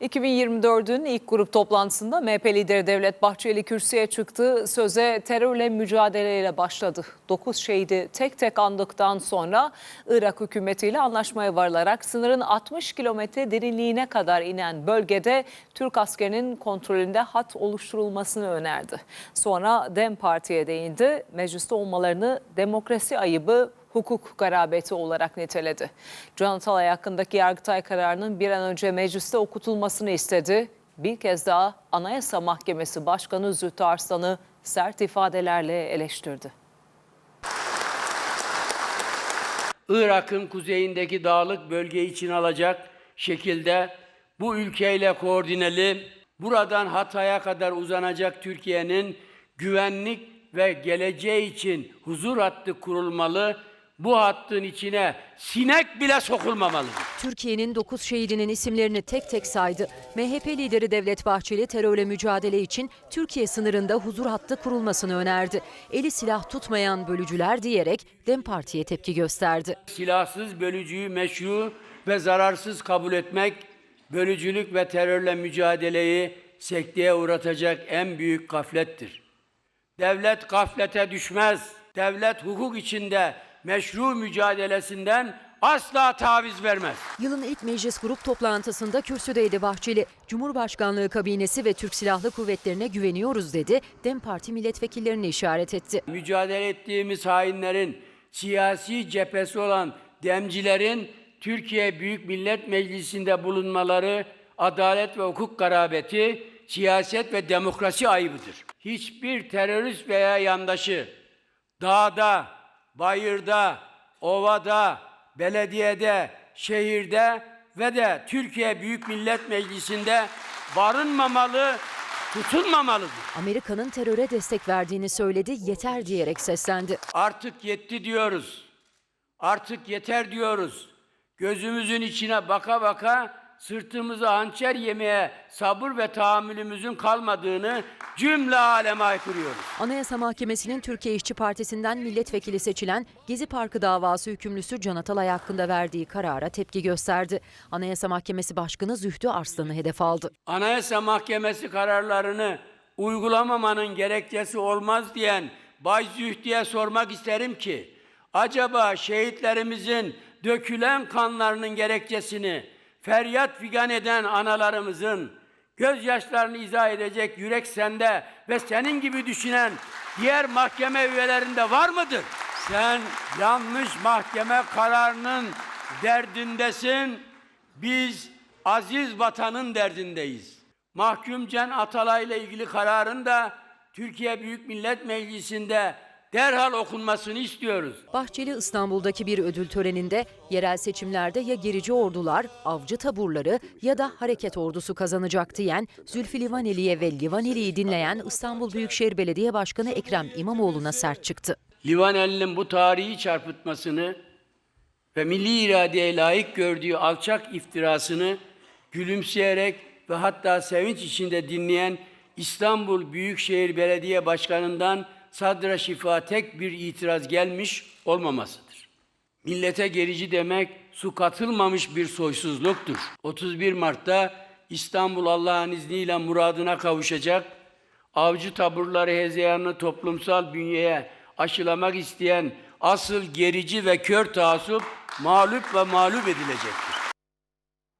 2024'ün ilk grup toplantısında MHP lideri Devlet Bahçeli kürsüye çıktı. Söze terörle mücadeleyle başladı. 9 şehidi tek tek andıktan sonra Irak hükümetiyle anlaşmaya varılarak sınırın 60 kilometre derinliğine kadar inen bölgede Türk askerinin kontrolünde hat oluşturulmasını önerdi. Sonra DEM Parti'ye değindi. Mecliste olmalarını demokrasi ayıbı, hukuk garabeti olarak niteledi. Can Atalay hakkındaki Yargıtay kararının bir an önce mecliste okutulmasını istedi. Bir kez daha Anayasa Mahkemesi Başkanı Zühtü Arslan'ı sert ifadelerle eleştirdi. Irak'ın kuzeyindeki dağlık bölgeyi için alacak şekilde bu ülkeyle koordineli buradan Hatay'a kadar uzanacak Türkiye'nin güvenlik ve geleceği için huzur hattı kurulmalı. Bu hattın içine sinek bile sokulmamalıdır. Türkiye'nin 9 şehidinin isimlerini tek tek saydı. MHP lideri Devlet Bahçeli terörle mücadele için Türkiye sınırında huzur hattı kurulmasını önerdi. Eli silah tutmayan bölücüler diyerek DEM Parti'ye tepki gösterdi. Silahsız bölücüyü meşru ve zararsız kabul etmek, bölücülük ve terörle mücadeleyi sekteye uğratacak en büyük gaflettir. Devlet gaflete düşmez. Devlet hukuk içinde meşru mücadelesinden asla taviz vermez. Yılın ilk meclis grup toplantısında kürsüdeydi Bahçeli. Cumhurbaşkanlığı kabinesi ve Türk Silahlı Kuvvetlerine güveniyoruz dedi. DEM Parti milletvekillerini işaret etti. Mücadele ettiğimiz hainlerin siyasi cephesi olan demcilerin Türkiye Büyük Millet Meclisi'nde bulunmaları adalet ve hukuk garabeti, siyaset ve demokrasi ayıbıdır. Hiçbir terörist veya yandaşı dağda, bayırda, ovada, belediyede, şehirde ve de Türkiye Büyük Millet Meclisi'nde barınmamalı, tutulmamalıdır. Amerika'nın teröre destek verdiğini söyledi, yeter diyerek seslendi. Artık yetti diyoruz. Artık yeter diyoruz. Gözümüzün içine baka baka sırtımıza hançer yemeye sabır ve tahammülümüzün kalmadığını cümle aleme aykırıyoruz. Anayasa Mahkemesi'nin Türkiye İşçi Partisi'nden milletvekili seçilen Gezi Parkı davası hükümlüsü Can Atalay hakkında verdiği karara tepki gösterdi. Anayasa Mahkemesi Başkanı Zühtü Arslan'ı hedef aldı. Anayasa Mahkemesi kararlarını uygulamamanın gerekçesi olmaz diyen Bay Zühdi'ye sormak isterim ki, acaba şehitlerimizin dökülen kanlarının gerekçesini feryat figan eden analarımızın gözyaşlarını izah edecek yürek sende ve senin gibi düşünen diğer mahkeme üyelerinde var mıdır? Sen yanlış mahkeme kararının derdindesin. Biz aziz vatanın derdindeyiz. Mahkum Can Atalay ile ilgili kararın da Türkiye Büyük Millet Meclisi'nde derhal okunmasını istiyoruz. Bahçeli İstanbul'daki bir ödül töreninde yerel seçimlerde ya gerici ordular, avcı taburları ya da hareket ordusu kazanacak diyen Zülfü Livaneli'ye ve Livaneli'yi dinleyen İstanbul Büyükşehir Belediye Başkanı Ekrem İmamoğlu'na sert çıktı. Livaneli'nin bu tarihi çarpıtmasını ve milli iradeye layık gördüğü alçak iftirasını gülümseyerek ve hatta sevinç içinde dinleyen İstanbul Büyükşehir Belediye Başkanı'ndan sadra şifa tek bir itiraz gelmiş olmamasıdır. Millete gerici demek su katılmamış bir soysuzluktur. 31 Mart'ta İstanbul Allah'ın izniyle muradına kavuşacak. Avcı taburları hezeyanını toplumsal bünyeye aşılamak isteyen asıl gerici ve kör taassup mağlup ve mağlup edilecektir.